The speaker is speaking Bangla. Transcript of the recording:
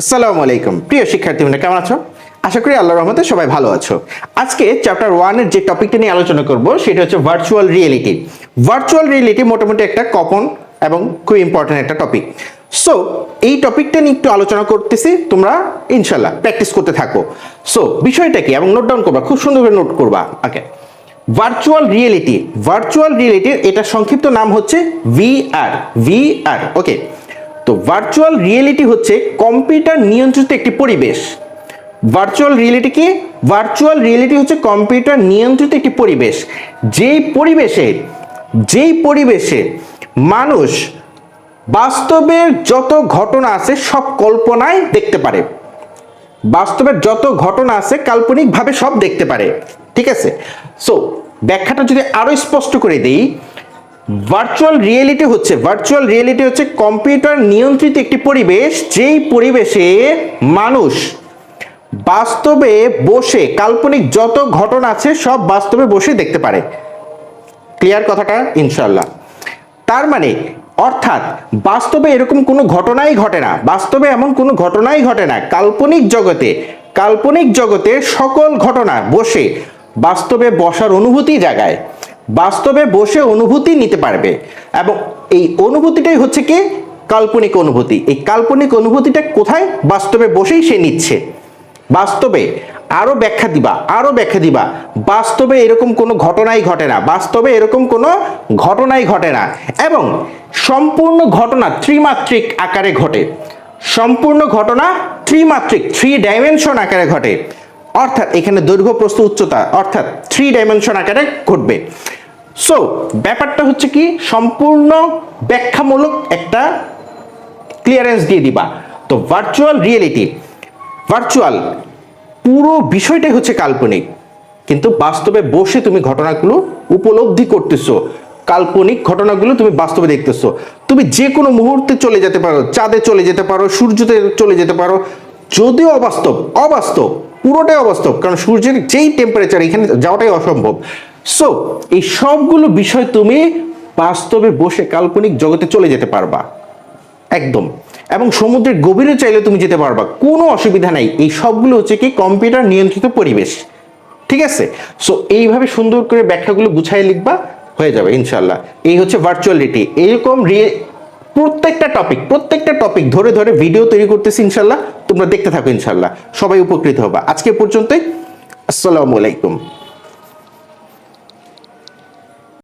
আসসালামু আলাইকুম। প্রিয় শিক্ষার্থীবৃন্দ, কেমন আছো? আশা করি আল্লাহর রহমতে সবাই ভালো আছো। আজকে চ্যাপ্টার ওয়ানের যে টপিকটা নিয়ে আলোচনা করব, সেটা হচ্ছে ভার্চুয়াল রিয়েলিটি ভার্চুয়াল রিয়েলিটি মোটামুটি একটা কপন এবং খুব ইম্পর্টেন্ট একটা টপিক সো এই টপিকটা নিয়ে একটু আলোচনা করতেছি, তোমরা ইনশাল্লাহ প্র্যাকটিস করতে থাকো। সো বিষয়টা কি? এবং নোট ডাউন করবা, খুব সুন্দর করে নোট করবা ওকে ভার্চুয়াল রিয়েলিটি ভার্চুয়াল রিয়েলিটির এটা সংক্ষিপ্ত নাম হচ্ছে ভিআর ভিআর ওকে তো ভার্চুয়াল রিয়েলিটি হচ্ছে কম্পিউটার নিয়ন্ত্রিত একটি পরিবেশ। ভার্চুয়াল রিয়েলিটি কি? ভার্চুয়াল রিয়েলিটি হচ্ছে কম্পিউটার নিয়ন্ত্রিত একটি পরিবেশ। যেই পরিবেশে যেই পরিবেশে মানুষ বাস্তবের যত ঘটনা আছে সব কল্পনায় দেখতে পারে। বাস্তবের যত ঘটনা আছে কাল্পনিকভাবে সব দেখতে পারে। ঠিক আছে? সো ব্যাখ্যাটা যদি আরও স্পষ্ট করে দিই ভার্চুয়াল রিয়েলিটি হচ্ছে ভার্চুয়াল রিয়েলিটি হচ্ছে কম্পিউটার নিয়ন্ত্রিত একটি পরিবেশ, যেই পরিবেশে মানুষ বাস্তবে বসে, কাল্পনিক যত ঘটনা আছে সব বাস্তবে বসে দেখতে পারে। ক্লিয়ার কথাটা? ইনশাল্লাহ তার মানে অর্থাৎ বাস্তবে এরকম কোনো ঘটনাই ঘটে না, বাস্তবে এমন কোনো ঘটনাই ঘটে না। কাল্পনিক জগতে কাল্পনিক জগতে সকল ঘটনা বসে বাস্তবে বসার অনুভূতি জাগায়। বাস্তবে বসে অনুভূতি নিতে পারবে। এবং এই অনুভূতিটাই হচ্ছে কি? কাল্পনিক অনুভূতি। এই কাল্পনিক অনুভূতিটা কোথায়? বাস্তবে বসেই সে নিচ্ছে। বাস্তবে আরও ব্যাখ্যা দিবা, আরও ব্যাখ্যা দিবা। বাস্তবে এরকম কোনো ঘটনাই ঘটে না। বাস্তবে এরকম কোনো ঘটনাই ঘটে না। এবং সম্পূর্ণ ঘটনা ত্রিমাত্রিক আকারে ঘটে। সম্পূর্ণ ঘটনা ত্রিমাত্রিক থ্রি ডাইমেনশন আকারে ঘটে। অর্থাৎ এখানে দৈর্ঘ্য, প্রস্থ, উচ্চতা, অর্থাৎ থ্রি ডাইমেনশন আকারে ঘটবে। সো ব্যাপারটা হচ্ছে কি? সম্পূর্ণ ব্যাখ্যামূলক একটা ক্লিয়ারেন্স দিয়ে দিবা। তো ভার্চুয়াল রিয়েলিটি ভার্চুয়াল পুরো বিষয়টাই হচ্ছে কাল্পনিক। কিন্তু বাস্তবে বসে তুমি ঘটনাগুলো উপলব্ধি করতেছো। কাল্পনিক ঘটনাগুলো তুমি বাস্তবে দেখতেছো। তুমি যে কোনো মুহূর্তে চলে যেতে পারো, চাঁদে চলে যেতে পারো, সূর্যতে চলে যেতে পারো। যদিও অবাস্তব অবাস্তব, পুরোটাই অবাস্তব। কারণ সূর্যের যেই টেম্পারেচার এখানে যাওয়াটাই অসম্ভব। সো এই সবগুলো বিষয় তুমি বাস্তবে বসে কাল্পনিক জগতে চলে যেতে পারবা। একদম। এবং সমুদ্রের গভীরে চাইলে তুমি যেতে পারবা। কোনো অসুবিধা নাই। এই সবগুলো হচ্ছে কি কম্পিউটার নিয়ন্ত্রিত পরিবেশ। ঠিক আছে? সো এইভাবে সুন্দর করে ব্যাখ্যাগুলো গুছাই লিখবা, হয়ে যাবে ইনশাল্লাহ এই হচ্ছে ভার্চুয়ালিটি এরকম রিয়ে প্রত্যেকটা টপিক প্রত্যেকটা টপিক ধরে ধরে ভিডিও তৈরি করতেছি ইনশাল্লাহ তোমরা দেখতে থাকো ইনশাল্লাহ সবাই উপকৃত হবা। আজকে পর্যন্তই। আসসালামু আলাইকুম।